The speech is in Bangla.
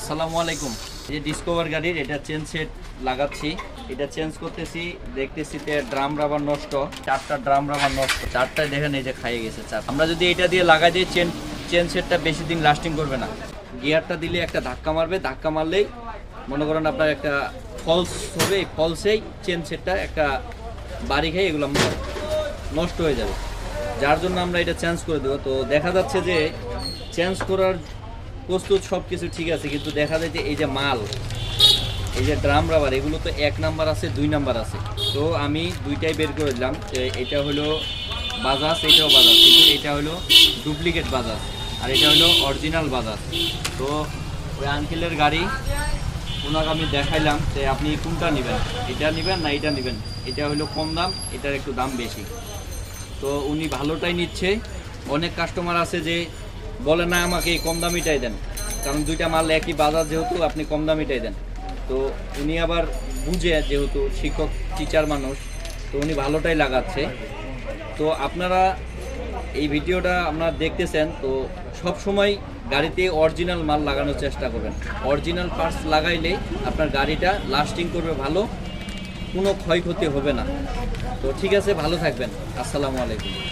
আসসালামু আলাইকুম। এই যে ডিসকভার গাড়ির, এটা চেন সেট লাগাচ্ছি। এটা চেঞ্জ করতেছি, দেখতেছি যে ড্রাম রাবার নষ্ট, চারটা ড্রাম রাবার নষ্ট। চারটা দেখেন এই যে খাইয়ে গেছে চার। আমরা যদি এটা দিয়ে লাগাই দিই চেন চেন সেটটা বেশি দিন লাস্টিং করবে না। গিয়ারটা দিলে একটা ধাক্কা মারবে, ধাক্কা মারলেই মনে করেন আপনার একটা ফলস হবে, এই ফলসেই চেন সেটটা একটা বাড়ি খেয়ে এগুলো নষ্ট হয়ে যাবে। যার জন্য আমরা এটা চেঞ্জ করে দেবো। তো দেখা যাচ্ছে যে চেঞ্জ করার প্রস্তুত সব কিছু ঠিক আছে, কিন্তু দেখা যায় যে এই যে মাল, এই যে ড্রাম রাবার, এগুলো তো এক নাম্বার আছে, দুই নাম্বার আছে। তো আমি দুইটাই বের করে দিলাম এটা হলো বাজাজ, এটাও বাজাজ, কিন্তু এটা হলো ডুপ্লিকেট বাজাজ, আর এটা হলো অরিজিনাল বাজাজ। তো ওই আঙ্কেলের গাড়ি ওনাকে আমি দেখাইলাম যে আপনি কোনটা নেবেন, এটা নেবেন না এটা নেবেন, এটা হলো কম দাম, এটার একটু দাম বেশি। তো উনি ভালোটাই নিচ্ছে, অনেক কাস্টমার আছে যে বলে না আমাকে এই কম দামিটাই দেন। কারণ দুইটা মাল একই বাজার যেহেতু, আপনি কম দামিটাই দেন। তো উনি আবার বুঝে যেহেতু শিক্ষক টিচার মানুষ, তো উনি ভালোটাই লাগাচ্ছে। তো আপনারা এই ভিডিওটা আপনারা দেখতেছেন, তো সব সময় গাড়িতে অরিজিনাল মাল লাগানোর চেষ্টা করবেন। অরিজিনাল পার্টস লাগাইলে আপনার গাড়িটা লাস্টিং করবে ভালো, কোনো ক্ষয়ক্ষতি হবে না। তো ঠিক আছে, ভালো থাকবেন। আসসালামু আলাইকুম।